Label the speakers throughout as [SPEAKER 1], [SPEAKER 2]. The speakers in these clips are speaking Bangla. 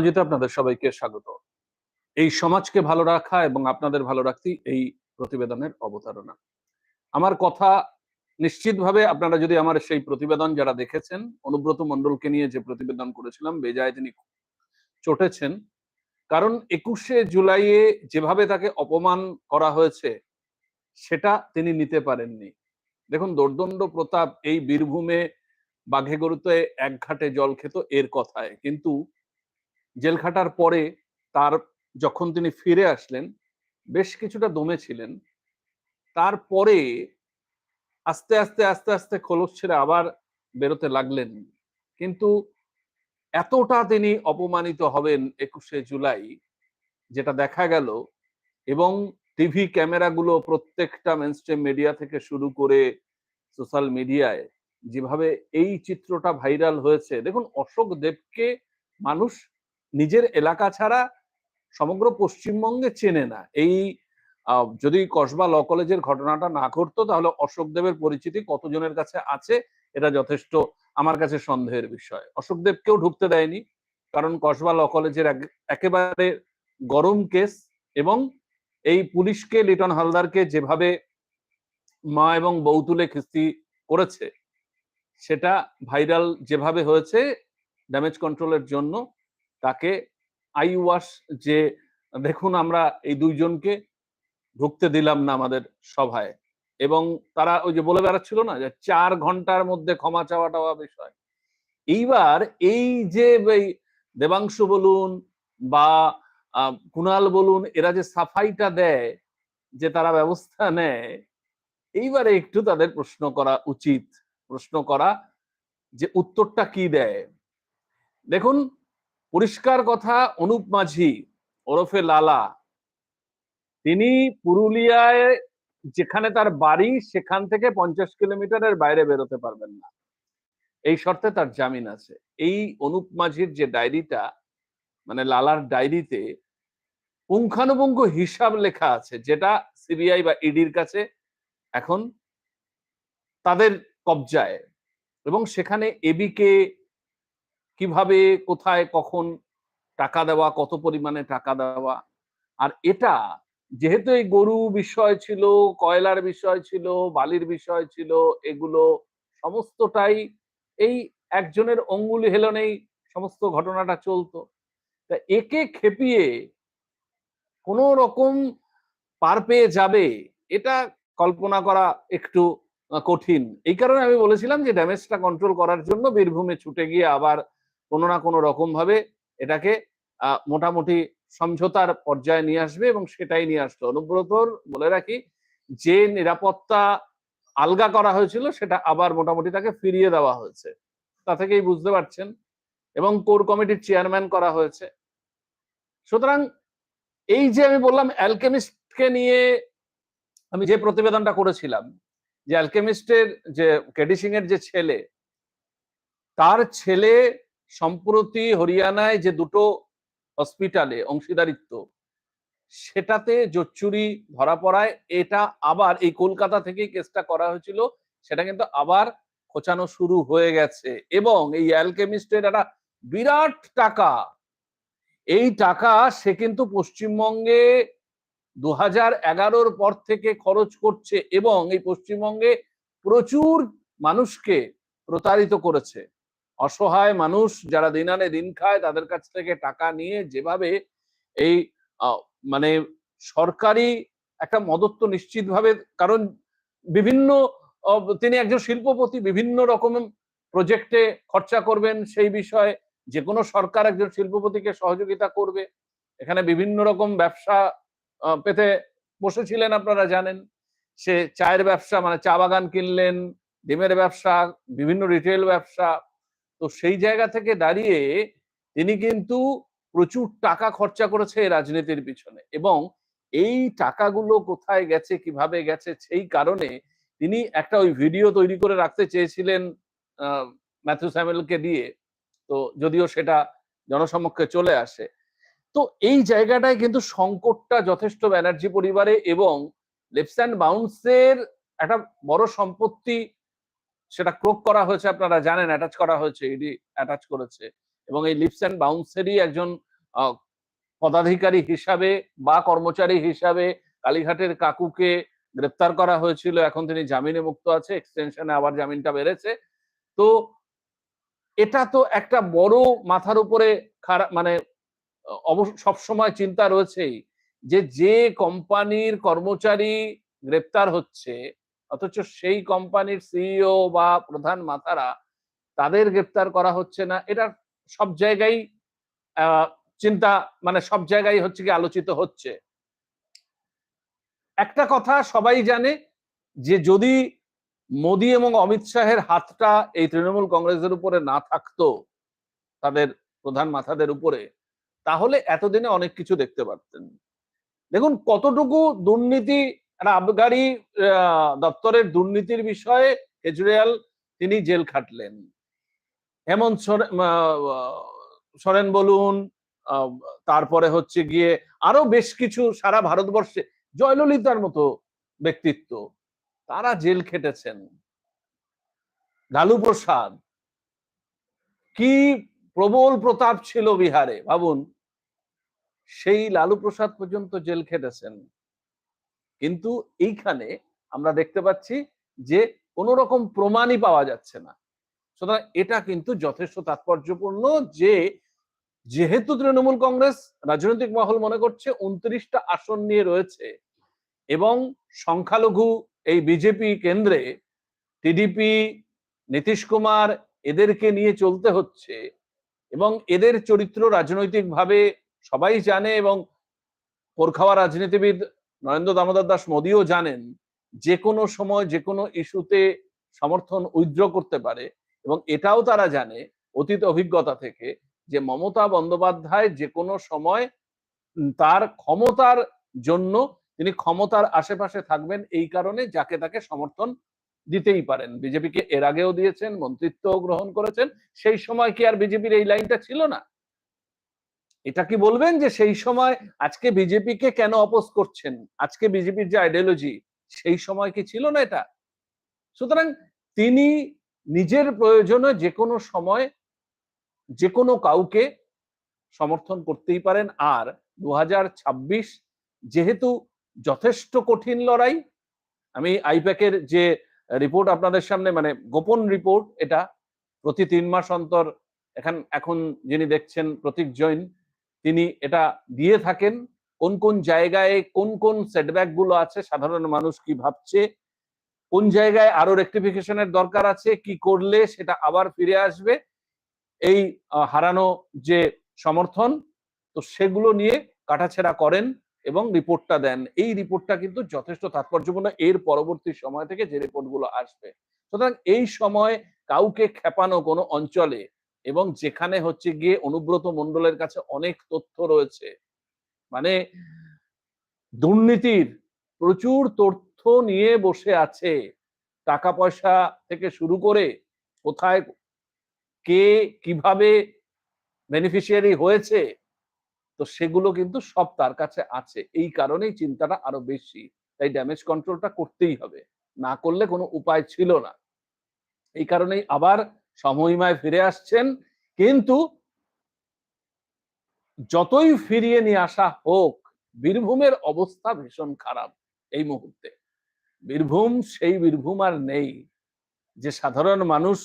[SPEAKER 1] জিতে আপনাদের সবাইকে স্বাগত। এই সমাজকে ভালো রাখা এবং আপনাদের ভালো রাখতেই এই প্রতিবেদনের অবতারণা। আমার কথা নিশ্চিতভাবে আপনারা যদি আমার সেই প্রতিবেদন যারা দেখেছেন, অনুব্রত মণ্ডলকে নিয়ে যে প্রতিবেদন করেছিলাম, বেজায় তিনি চটেছেন। কারণ একুশে জুলাইয়ে যেভাবে তাকে অপমান করা হয়েছে, সেটা তিনি নিতে পারেননি। দেখুন, দোর্দণ্ড প্রতাপ এই বীরভূমে বাঘে গরুতে এক ঘাটে জল খেত এর কথায়। কিন্তু জেল খাটার পরে তার যখন তিনি ফিরে আসলেন, বেশ কিছুটা দমে ছিলেন। তারপরে আস্তে আস্তে আস্তে আস্তে খোলস ছেড়ে আবার বেরোতে লাগলেন। কিন্তু এতটা তিনি অপমানিত হবেন একুশে জুলাই, যেটা দেখা গেল এবং টিভি ক্যামেরাগুলো প্রত্যেকটা মেনস্ট্রিম মিডিয়া থেকে শুরু করে সোশ্যাল মিডিয়ায় যেভাবে এই চিত্রটা ভাইরাল হয়েছে। দেখুন, অশোক দেবকে মানুষ নিজের এলাকা ছাড়া সমগ্র পশ্চিমবঙ্গে চেনে না। এই যদি কসবা ল কলেজের ঘটনাটা না ঘটতো, তাহলে অশোক দেবের পরিচিতি কতজনের কাছে আছে, এটা যথেষ্ট আমার কাছে সন্দেহের বিষয়। অশোক দেবকেও ঢুকতে দেয়নি, কারণ কসবা ল কলেজের এক- একেবারে গরম কেস এবং এই পুলিশকে, লিটন হালদারকে যেভাবে মা এবং বউ তুলে খিস্তি করেছে, সেটা ভাইরাল যেভাবে হয়েছে ড্যামেজ কন্ট্রোলের জন্য তাকে আই ওয়াশ যে, দেখুন আমরা এই দুইজনকে ঢুকতে দিলাম না আমাদের সভায়। এবং তারা ওই যে বলে বেড়াচ্ছিল না যে, চার ঘণ্টার মধ্যে ক্ষমা চাওয়া টাওয়া বিষয়। এইবার এই যে দেবাংশু বলুন বা কুণাল বলুন, এরা যে সাফাইটা দেয়, যে তারা ব্যবস্থা নেয়, এইবারে একটু তাদের প্রশ্ন করা উচিত। প্রশ্ন করা যে, উত্তরটা কি দেয়? দেখুন পরিষ্কার কথা অনুপ মাঝি, ওরফে লালা, তিনি পুরুলিয়ায় যেখানে তার বাড়ি সেখান থেকে পঞ্চাশ কিলোমিটারের বাইরে বেরোতে পারবেন না। এই শর্তে তার জামিন আছে। এই অনুপ মাঝির যে ডায়েরিটা মানে লালার ডায়েরিতে পুঙ্খানুপুঙ্খ হিসাব লেখা আছে, যেটা সিবিআই বা ইডির কাছে এখন তাদের কবজায়। এবং সেখানে এবিকে কীভাবে, কোথায়, কখন টাকা দেওয়া, কত পরিমাণে টাকা দেওয়া? আর এটা যেহেতু এই গরু বিষয় ছিল, কয়লার বিষয় ছিল, বালির বিষয় ছিল, এগুলো সমস্তটাই এই একজনের অঙ্গুলি হেলনেই সমস্ত ঘটনাটা চলতো। তা একে খেপিয়ে কোন রকম পার পেয়ে যাবে, এটা কল্পনা করা একটু কঠিন। এই কারণে আমি বলেছিলাম যে ড্যামেজটা কন্ট্রোল করার জন্য বীরভূমে ছুটে গিয়ে আবার কোনো না কোনো রকম ভাবে এটাকে মোটামুটি সমঝোতার পর্যায়ে নিয়ে আসবে এবং সেটাই নিয়ে আসলো। অনুব্রতর বলে রাখি, যে নিরাপত্তা আলগা করা হয়েছিল সেটা আবার মোটামুটি তাকে ফিরিয়ে দেওয়া হয়েছে। তা থেকেই বুঝতে পারছেন এবং কোর কমিটির চেয়ারম্যান করা হয়েছে। সুতরাং এই যে আমি বললাম অ্যালকেমিস্টকে নিয়ে আমি যে প্রতিবেদনটা করেছিলাম, যে অ্যালকেমিস্টের যে কেডি সিং এর যে ছেলে, তার ছেলে সম্প্রতি হরিয়ানায় যে দুটো হসপিটালে অংশীদারিত্ব, সেটাতে জোচ্চুরি ধরা পড়ায়, এটা আবার এই কলকাতা থেকেই কেসটা করা হয়েছিল, সেটা কিন্তু আবার খোঁচানো শুরু হয়ে গেছে। এবং এই অ্যালকেমিস্টের একটা বিরাট টাকা, এই টাকা সে কিন্তু পশ্চিমবঙ্গে দু হাজার এগারোর পর থেকে খরচ করছে এবং এই পশ্চিমবঙ্গে প্রচুর মানুষকে প্রতারিত করেছে। অসহায় মানুষ যারা দিন আনে দিন খায়, তাদের কাছ থেকে টাকা নিয়ে যেভাবে এই মানে সরকারি একটা মদত্ব নিশ্চিতভাবে, কারণ বিভিন্ন তিনি একজন শিল্পপতি, বিভিন্ন রকম প্রজেক্টে খরচা করবেন সেই বিষয়ে যে কোনো সরকার একজন শিল্পপতিকে সহযোগিতা করবে। এখানে বিভিন্ন রকম ব্যবসা পেতে বসেছিলেন আপনারা জানেন। সে চায়ের ব্যবসা মানে চা বাগান কিনলেন, ডিমের ব্যবসা, বিভিন্ন রিটেল ব্যবসা তো সেই জায়গা থেকে দাঁড়িয়ে তিনি কিন্তু প্রচুর টাকা খরচা করেছে রাজনীতির পিছনে এবং এই টাকাগুলো কোথায় গেছে কীভাবে গেছে সেই কারণে তিনি একটা ওই ভিডিও তৈরি করে রাখতে চেয়েছিলেন আহ, ম্যাথিউ স্যামেলকে দিয়ে। তো যদিও সেটা জনসমক্ষে চলে আসে। তো এই জায়গাটায় কিন্তু সংকটটা যথেষ্ট ব্যানার্জি পরিবারে এবং লেপস অ্যান্ড বাউন্সের একটা বড় সম্পত্তি সেটা ক্রোক করা হয়েছে, আপনারা জানেন অ্যাটাচ করা হয়েছে ইডি অ্যাটাচ করেছে। এবং এই লিপস অ্যান্ড বাউন্সেরই একজন পদাধিকারী হিসাবে বা কর্মচারী হিসাবে কালীঘাটের কাকুকে গ্রেপ্তার করা হয়েছিল। এখন তিনি জামিনে মুক্ত আছে এক্সটেনশনে আবার জামিনটা বেড়েছে। তো এটা তো একটা বড় মাথার উপরে খারাপ মানে সবসময় চিন্তা রয়েছেই যে যে কোম্পানির কর্মচারী গ্রেপ্তার হচ্ছে অথচ সেই কোম্পানির সিইও বা প্রধান মাথারা তাদের গ্রেপ্তার করা হচ্ছে না। এটা সব জায়গায় চিন্তা মানে সব জায়গায় হচ্ছে কি আলোচিত হচ্ছে। একটা কথা সবাই জানে যে যদি মোদী এবং অমিত শাহের হাতটা এই তৃণমূল কংগ্রেসের উপরে না থাকতো, তাদের প্রধান মাথাদের উপরে, তাহলে এতদিনে অনেক কিছু দেখতে পারতেন। দেখুন কতটুকু দুর্নীতি একটা আবগারি দপ্তরের দুর্নীতির বিষয়ে কেজরিওয়াল তিনি জেল খাটলেন। হেমন্ত সোরেন বলুন তারপরে হচ্ছে গিয়ে আরও বেশ কিছু সারা ভারতবর্ষে জয়ললিতার মতো ব্যক্তিত্ব। তারা জেল খেটেছেন। লালু প্রসাদ, কি প্রবল প্রতাপ ছিল বিহারে, ভাবুন। সেই লালু প্রসাদ পর্যন্ত জেল খেটেছেন। কিন্তু এইখানে আমরা দেখতে পাচ্ছি যে কোন রকম প্রমাণই পাওয়া যাচ্ছে না। সুতরাং এটা কিন্তু যথেষ্ট তাৎপর্যপূর্ণ যে যেহেতু তৃণমূল কংগ্রেস রাজনৈতিক মহল মনে করছে উনত্রিশটা আসন নিয়ে রয়েছে এবং সংখ্যালঘু এই বিজেপি কেন্দ্রে টিডিপি, নীতিশ কুমার এদেরকে নিয়ে চলতে হচ্ছে এবং এদের চরিত্র রাজনৈতিকভাবে সবাই জানে এবং পোরখাওয়া রাজনীতিবিদ নরেন্দ্র দামোদর দাস মোদীও জানেন যে কোনো সময় যে কোনো ইস্যুতে সমর্থন উইথড্র করতে পারে এবং এটাও তারা জানে অতীত অভিজ্ঞতা থেকে যে মমতা বন্দ্যোপাধ্যায় যে কোনো সময় তার ক্ষমতার জন্য তিনি ক্ষমতার আশেপাশে থাকবেন এই কারণে যাকে তাকে সমর্থন দিতেই পারেন। বিজেপিকে এর আগেও দিয়েছেন, মন্ত্রিত্বও গ্রহণ করেছেন, সেই সময় কি আর বিজেপির এই লাইনটা ছিল না? এটা কি বলবেন যে সেই সময় আজকে বিজেপিকে কেন অপোজ করছেন? আজকে বিজেপির যে আইডিয়োলজি সেই সময় কি ছিল না এটা? সুতরাং তিনি নিজের প্রয়োজনে যে কোনো সময় যে কোনো কাউকে সমর্থন করতেই পারেন। আর দু হাজার ছাব্বিশ যেহেতু যথেষ্ট কঠিন লড়াই, আমি আইপ্যাকের যে রিপোর্ট আপনাদের সামনে মানে গোপন রিপোর্ট এটা প্রতি তিন মাস অন্তর এখন এখন যিনি দেখছেন প্রতীক জৈন তিনি এটা দিয়ে থাকেন, কোন কোন জায়গায় কোন কোন সেটব্যাকগুলো আছে, সাধারণ মানুষ কি ভাবছে, কোন জায়গায় আরও রেক্টিফিকেশনের দরকার আছে, কি করলে সেটা আবার ফিরে আসবে, এই হারানো যে সমর্থন, তো সেগুলো নিয়ে কাটাছেড়া করেন এবং রিপোর্টটা দেন। এই রিপোর্টটা কিন্তু যথেষ্ট তাৎপর্যপূর্ণ, এর পরবর্তী সময় থেকে যে রিপোর্টগুলো আসবে। সুতরাং এই সময় কাউকে খেপানো কোনো অঞ্চলে এবং যেখানে হচ্ছে গিয়ে অনুব্রত মণ্ডলের কাছে অনেক তথ্য রয়েছে। মানে দুর্নীতির প্রচুর তথ্য নিয়ে বসে আছে। টাকা পয়সা থেকে শুরু করে কোথায় কে কীভাবে বেনিফিশিয়ারি হয়েছে, তো সেগুলো কিন্তু সব তার কাছে আছে। এই কারণেই চিন্তাটা আরও বেশি। তাই ড্যামেজ কন্ট্রোলটা করতেই হবে। না করলে কোনো উপায় ছিল না। এই কারণেই আবার সমহিমায় ফিরে আসছেন, কিন্তু যতই ফিরিয়ে নিয়ে আসা হোক, বীরভূমের অবস্থা ভীষণ খারাপ এই মুহূর্তে। বীরভূম সেই বীরভূম আর নেই যে সাধারণ মানুষ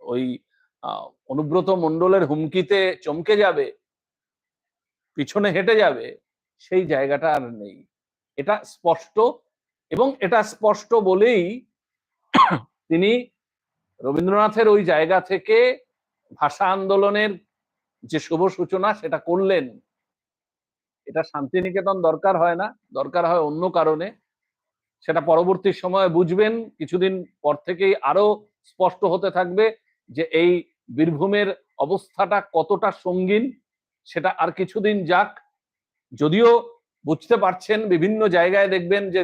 [SPEAKER 1] ওই অনুব্রত মণ্ডলের হুমকিতে চমকে যাবে, পিছনে হেঁটে যাবে, সেই জায়গাটা আর নেই। এটা স্পষ্ট এবং এটা স্পষ্ট বলেই তিনি রবীন্দ্রনাথের ওই জায়গা থেকে ভাষা আন্দোলনের যে শুভ সূচনা সেটা করলেন। এটা শান্তিনিকেতন দরকার হয় না, দরকার হয় অন্য কারণে। সেটা পরবর্তী সময়ে বুঝবেন, কিছুদিন পর থেকেই আরও স্পষ্ট হতে থাকবে যে এই বীরভূমের অবস্থাটা কতটা সঙ্গীন, সেটা আর কিছুদিন যাক। যদিও বুঝতে পারছেন, বিভিন্ন জায়গায় দেখবেন যে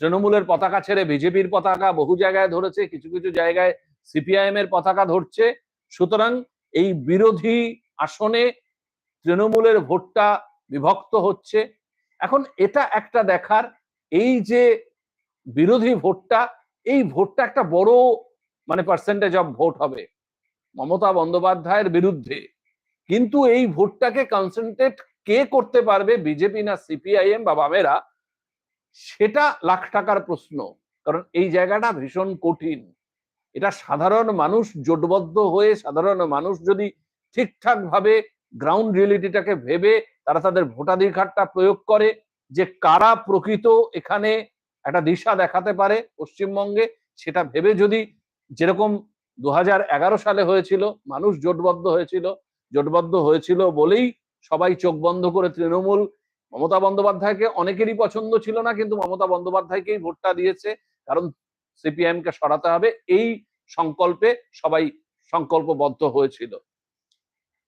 [SPEAKER 1] তৃণমূলের পতাকা ছেড়ে বিজেপির পতাকা বহু জায়গায় ধরেছে, কিছু কিছু জায়গায় সিপিআইএম এর পতাকা ধরছে। সুতরাং এই বিরোধী আসনে তৃণমূলের ভোটটা বিভক্ত হচ্ছে। এখন এটা একটা দেখার, এই যে বিরোধী ভোটটা, এই ভোটটা একটা বড় মানে পার্সেন্টেজ অফ ভোট হবে মমতা বন্দ্যোপাধ্যায়ের বিরুদ্ধে। কিন্তু এই ভোটটাকে কনসেন্ট্রেট কে করতে পারবে বিজেপি না সিপিআইএম বা বামেরা? সেটা লাখ টাকার প্রশ্ন। কারণ এই জায়গাটা ভীষণ কঠিন। এটা সাধারণ মানুষ জোটবদ্ধ হয়ে সাধারণ মানুষ যদি ঠিকঠাক ভাবে গ্রাউন্ড রিয়েলিটিটাকে ভেবে তারা তাদের ভোটাধিকারটা প্রয়োগ করে যে কারা প্রকৃত এখানে একটা দিশা দেখাতে পারে পশ্চিমবঙ্গে, সেটা ভেবে যদি যেরকম দু হাজার এগারো সালে হয়েছিল, মানুষ জোটবদ্ধ হয়েছিল জোটবদ্ধ হয়েছিল বলেই সবাই চোখ বন্ধ করে তৃণমূল মমতা বন্দ্যোপাধ্যায়কে অনেকেরই পছন্দ ছিল না, কিন্তু মমতা বন্দ্যোপাধ্যায়কেই ভোটটা দিয়েছে। কারণ সিপিআইএম কে সরাতে হবে, এই সংকল্পে সবাই সংকল্পবদ্ধ হয়েছিল।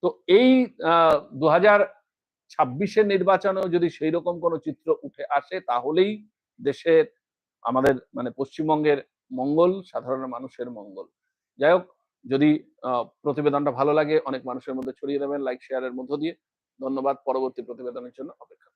[SPEAKER 1] তো এই দু হাজার ছাব্বিশের নির্বাচনেও যদি সেই রকম কোনো চিত্র উঠে আসে, তাহলেই দেশের, আমাদের মানে পশ্চিমবঙ্গের মঙ্গল, সাধারণ মানুষের মঙ্গল। যাই হোক, যদি প্রতিবেদনটা ভালো লাগে, অনেক মানুষের মধ্যে ছড়িয়ে দেবেন লাইক শেয়ারের মধ্য দিয়ে। ধন্যবাদ পরবর্তী প্রতিবেদনের জন্য অপেক্ষা